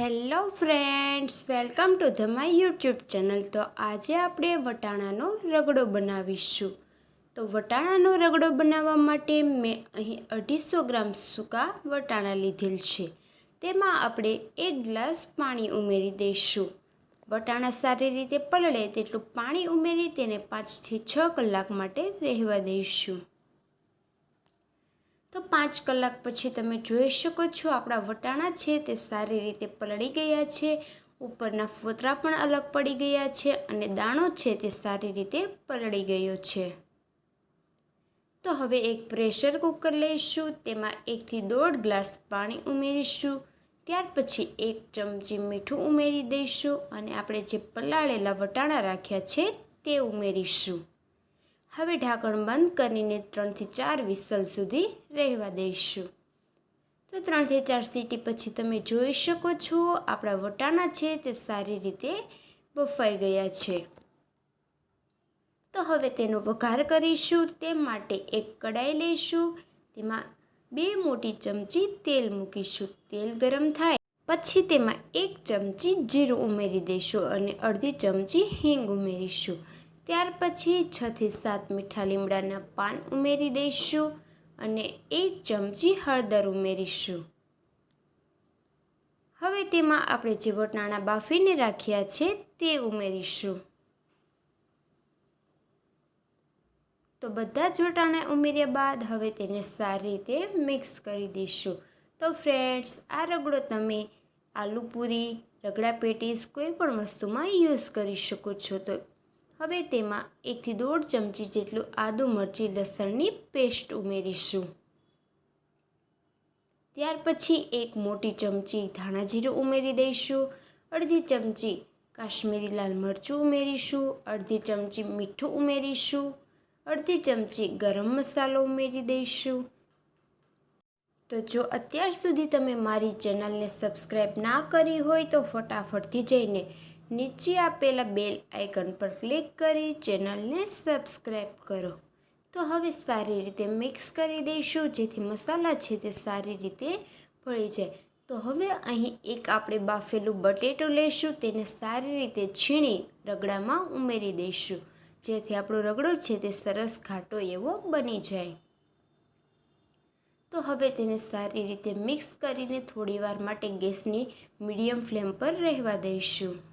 Hello friends, welcome to the my YouTube channel. તો આજે આપણે વટાણાનો રગડો બનાવીશું. તો વટાણાનો રગડો બનાવવા માટે મેં અહીં અઢીસો ગ્રામ સૂકા વટાણા લીધેલ છે. તેમાં આપણે એક ગ્લાસ પાણી ઉમેરી દઈશું. વટાણા સારી રીતે પલળે તેટલું પાણી ઉમેરી તેને પાંચથી છ કલાક માટે રહેવા દઈશું. તો પાંચ કલાક પછી તમે જોઈ શકો છો આપણા વટાણા છે તે સારી રીતે પલળી ગયા છે, ઉપરના ફોતરા પણ અલગ પડી ગયા છે અને દાણો છે તે સારી રીતે પલળી ગયો છે. તો હવે એક પ્રેશર કુકર લઈશું, તેમાં એકથી દોઢ ગ્લાસ પાણી ઉમેરીશું, ત્યાર પછી એક ચમચી મીઠું ઉમેરી દઈશું અને આપણે જે પલાળેલા વટાણા રાખ્યા છે તે ઉમેરીશું. હવે ઢાંકણ બંધ કરીને ત્રણથી ચાર વિસલ સુધી રહેવા દઈશું. તો ત્રણથી ચાર સીટી પછી તમે જોઈ શકો છો, આપણા વટાણા છે તે સારી રીતે બફાઈ ગયા છે. તો હવે તેનો વઘાર કરીશું, તે માટે એક કડાઈ લઈશું, તેમાં બે મોટી ચમચી તેલ મૂકીશું. તેલ ગરમ થાય, પછી તેમાં એક ચમચી જીરું ઉમેરી દઈશું અને અડધી ચમચી હિંગ ઉમેરીશું. ત્યાર પછી છથી સાત મીઠા લીમડાના પાન ઉમેરી દઈશું અને એક ચમચી હળદર ઉમેરીશું. હવે તેમાં આપણે જે વટાણા બાફીને રાખ્યા છે તે ઉમેરીશું. તો બધા જ વટાણા ઉમેર્યા બાદ હવે તેને સારી રીતે મિક્સ કરી દઈશું. તો ફ્રેન્ડ્સ, આ રગડો તમે આલુ પૂરી રગડા પેટીસ કોઈ પણ વસ્તુમાં યુઝ કરી શકો છો. તો હવે તેમાં એકથી દોઢ ચમચી જેટલું આદુ મરચી લસણની પેસ્ટ ઉમેરીશું. ત્યાર પછી એક મોટી ચમચી ધાણા જીરું ઉમેરી દઈશું, અડધી ચમચી કાશ્મીરી લાલ મરચું ઉમેરીશું, અડધી ચમચી મીઠું ઉમેરીશું, અડધી ચમચી ગરમ મસાલો ઉમેરી દઈશું. તો જો અત્યાર સુધી તમે મારી ચેનલને સબસ્ક્રાઈબ ના કરી હોય તો ફટાફટથી જઈને નીચે આપેલા બેલ આઇકન પર ક્લિક કરી ચેનલને સબસ્ક્રાઈબ કરો. તો હવે સારી રીતે મિક્સ કરી દઈશું, જેથી મસાલા છે તે સારી રીતે ભળી જાય. તો હવે અહીં એક આપણે બાફેલું બટેટું લઈશું, તેને સારી રીતે છીણી રગડામાં ઉમેરી દઈશું, જેથી આપણો રગડો છે તે સરસ ઘાટો એવો બની જાય. તો હવે તેને સારી રીતે મિક્સ કરીને થોડીવાર માટે ગેસની મીડિયમ ફ્લેમ પર રહેવા દઈશું.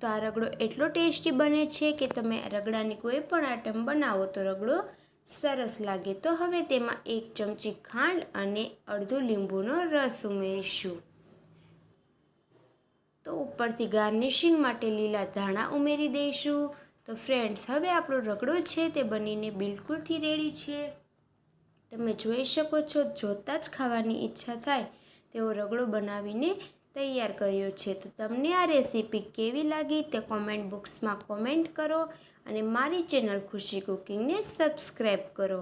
તો આ રગડો એટલો ટેસ્ટી બને છે કે તમે રગડાની કોઈ પણ આઈટમ બનાવો તો રગડો સરસ લાગે. તો હવે તેમાં એક ચમચી ખાંડ અને અડધો લીંબુનો રસ ઉમેરીશું. તો ઉપરથી ગાર્નિશિંગ માટે લીલા ધાણા ઉમેરી દઈશું. તો ફ્રેન્ડ્સ, હવે આપણો રગડો છે તે બનીને બિલકુલથી રેડી છે. તમે જોઈ શકો છો, જોતાં જ ખાવાની ઈચ્છા થાય તેવો રગડો બનાવીને તૈયાર કર્યો છે. તો તમને આ રેસીપી કેવી લાગી તે કોમેન્ટ બોક્સમાં કોમેન્ટ કરો અને મારી ચેનલ ખુશી કુકિંગને સબસ્ક્રાઈબ કરો.